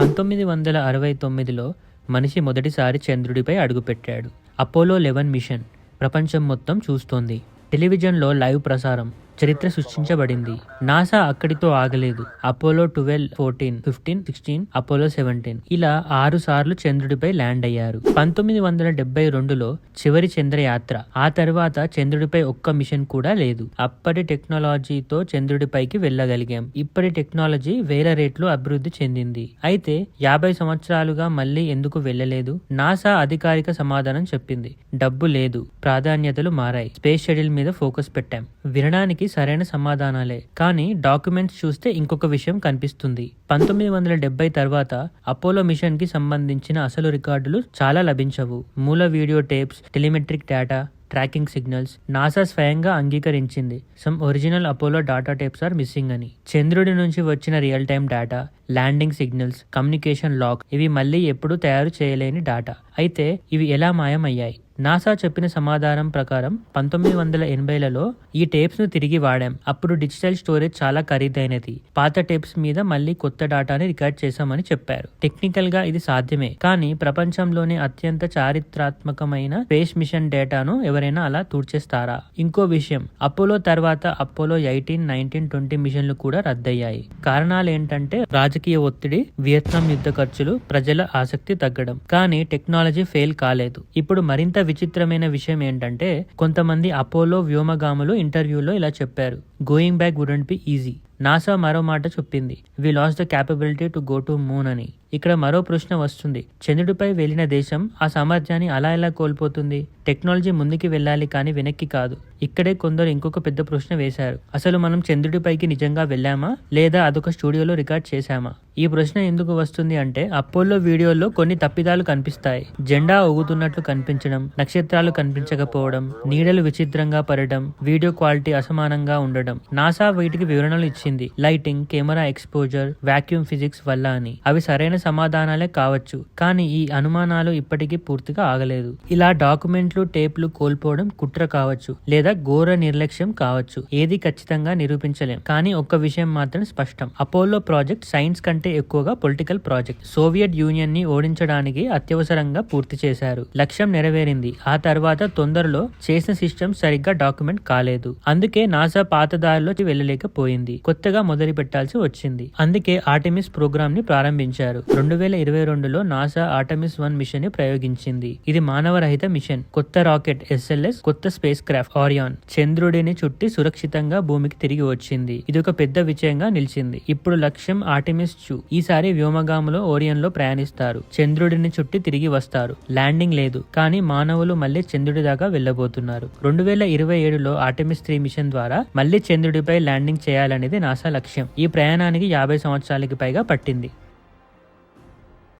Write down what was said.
పంతొమ్మిది వందల అరవై తొమ్మిదిలో మనిషి మొదటిసారి చంద్రుడిపై అడుగుపెట్టాడు. అపోలో లెవెన్ మిషన్ ప్రపంచం మొత్తం చూస్తోంది. టెలివిజన్లో లైవ్ ప్రసారం చరిత్ర సృష్టించబడింది. నాసా అక్కడితో ఆగలేదు. Apollo twelve fourteen fifteen sixteen Apollo seventeen ఇలా ఆరు సార్లు చంద్రుడిపై ల్యాండ్ అయ్యారు. పంతొమ్మిది వందల డెబ్బై రెండులో చివరి చంద్రయాత్ర. ఆ తర్వాత చంద్రుడిపై ఒక్క మిషన్ కూడా లేదు. అప్పటి టెక్నాలజీతో చంద్రుడిపైకి వెళ్ళగలిగాం. ఇప్పటి టెక్నాలజీ వేల రేట్లు అభివృద్ధి చెందింది. అయితే యాభై సంవత్సరాలుగా మళ్ళీ ఎందుకు వెళ్ళలేదు? నాసా అధికారిక సమాధానం చెప్పింది. డబ్బు లేదు. ప్రాధాన్యతలు మారాయి. స్పేస్ షటిల్ మీద ఫోకస్ పెట్టాం. వినడానికి సరైన సమాధానాలే. కానీ డాక్యుమెంట్స్ చూస్తే ఇంకొక విషయం కనిపిస్తుంది. పంతొమ్మిది వందల డెబ్బై తర్వాత అపోలో మిషన్కి సంబంధించిన అసలు రికార్డులు చాలా లభించవు. మూల video tapes telemetric data tracking signals NASA స్వయంగా అంగీకరించింది. Some original Apollo data tapes are missing అని. చంద్రుడి నుంచి వచ్చిన real time data landing signals communication lock ఇవి మళ్ళీ ఎప్పుడూ తయారు చేయలేని డాటా. అయితే ఇవి ఎలా మాయమయ్యాయి? నాసా చెప్పిన సమాధానం ప్రకారం పంతొమ్మిది వందల ఎనభైలలో ఈ టేప్స్ను తిరిగి వాడాం. అప్పుడు డిజిటల్ స్టోరేజ్ చాలా ఖరీదైనది. పాత టేప్స్ మీద మళ్ళీ కొత్త డాటాని రికార్డ్ చేశామని చెప్పారు. టెక్నికల్గా ఇది సాధ్యమే. కానీ ప్రపంచంలోనే అత్యంత చారిత్రాత్మకమైన స్పేస్ మిషన్ డేటాను ఎవరైనా అలా తూర్చేస్తారా ఇంకో విషయం. అపోలో తర్వాత అపోలో ఎయిటీన్ నైన్టీన్ ట్వంటీ మిషన్లు కూడా రద్దయ్యాయి. కారణాలు ఏంటంటే రాజకీయ ఒత్తిడి వియత్నాం యుద్ధ ఖర్చులు ప్రజల ఆసక్తి తగ్గడం. కానీ టెక్నాలజీ ఫెయిల్ కాలేదు. ఇప్పుడు మరింత విచిత్రమైన విషయం ఏంటంటే కొంతమంది అపోలో వ్యోమగాములు ఇంటర్వ్యూలో ఇలా చెప్పారు going back wouldn't be easy NASA మరో మాట చెప్పింది. We lost the capability to go to moon అని. ఇక్కడ మరో ప్రశ్న వస్తుంది. చంద్రుడిపై వెళ్ళిన దేశం ఆ సామర్థ్యాన్ని అలా ఎలా కోల్పోతుంది? టెక్నాలజీ ముందుకి వెళ్ళాలి కానీ వెనక్కి కాదు. ఇక్కడే కొందరు ఇంకొక పెద్ద ప్రశ్న వేశారు. అసలు మనం చంద్రుడిపైకి నిజంగా వెళ్ళామా? లేదా అదొక స్టూడియోలో రికార్డ్ చేశామా? ఈ ప్రశ్న ఎందుకు వస్తుంది అంటే అపోలో వీడియోలో కొన్ని తప్పిదాలు కనిపిస్తాయి. జెండా ఊగుతున్నట్లు కనిపించడం నక్షత్రాలు కనిపించకపోవడం నీడలు విచిత్రంగా పడడం వీడియో క్వాలిటీ అసమానంగా ఉండడం. నాసా వీటికి వివరణలు ఇచ్చింది. Lighting camera exposure vacuum physics వల్ల అని. అవి సరైన సమాధానాలే కావచ్చు కానీ ఈ అనుమానాలు ఇప్పటికీ పూర్తిగా ఆగలేదు. ఇలా డాక్యుమెంట్లు టేప్లు కోల్పోవడం కుట్ర కావచ్చు లేదా ఘోర నిర్లక్ష్యం కావచ్చు. ఏది ఖచ్చితంగా నిరూపించలేం కానీ ఒక్క విషయం మాత్రం స్పష్టం. అపోలో ప్రాజెక్ట్ సైన్స్ కంటే ఎక్కువగా పొలిటికల్ ప్రాజెక్ట్. సోవియట్ యూనియన్ని ఓడించడానికి అత్యవసరంగా పూర్తి చేశారు. లక్ష్యం నెరవేరింది. ఆ తర్వాత తొందరలో చేసిన సిస్టమ్ సరిగ్గా డాక్యుమెంట్ కాలేదు. అందుకే నాసా పాతదారిలో వెళ్ళలేకపోయింది. కొత్తగా మొదలు పెట్టాల్సి వచ్చింది. అందుకే ఆర్టెమిస్ ప్రోగ్రామ్ని ప్రారంభించారు. రెండు వేల ఇరవై రెండులో నాసా ఆటమిస్ వన్ మిషన్ని ప్రయోగించింది. ఇది మానవరహిత మిషన్. కొత్త రాకెట్ ఎస్ఎల్ఎస్ కొత్త స్పేస్ క్రాఫ్ట్ ఆరియాన్ చంద్రుడిని చుట్టి సురక్షితంగా భూమికి తిరిగి వచ్చింది. ఇది ఒక పెద్ద విజయంగా నిలిచింది. ఇప్పుడు లక్ష్యం ఆర్టెమిస్ చూ. ఈసారి వ్యోమగాములో ఓరియన్లో ప్రయాణిస్తారు. చంద్రుడిని చుట్టి తిరిగి వస్తారు. ల్యాండింగ్ లేదు. కానీ మానవులు మళ్ళీ చంద్రుడి దాకా వెళ్ళబోతున్నారు. రెండు వేల ఇరవై ఏడులో ఆర్టెమిస్ త్రీ మిషన్ ద్వారా మళ్ళీ చంద్రుడిపై ల్యాండింగ్ చేయాలనేది నాసా లక్ష్యం. ఈ ప్రయాణానికి యాభై సంవత్సరాలకి పైగా పట్టింది.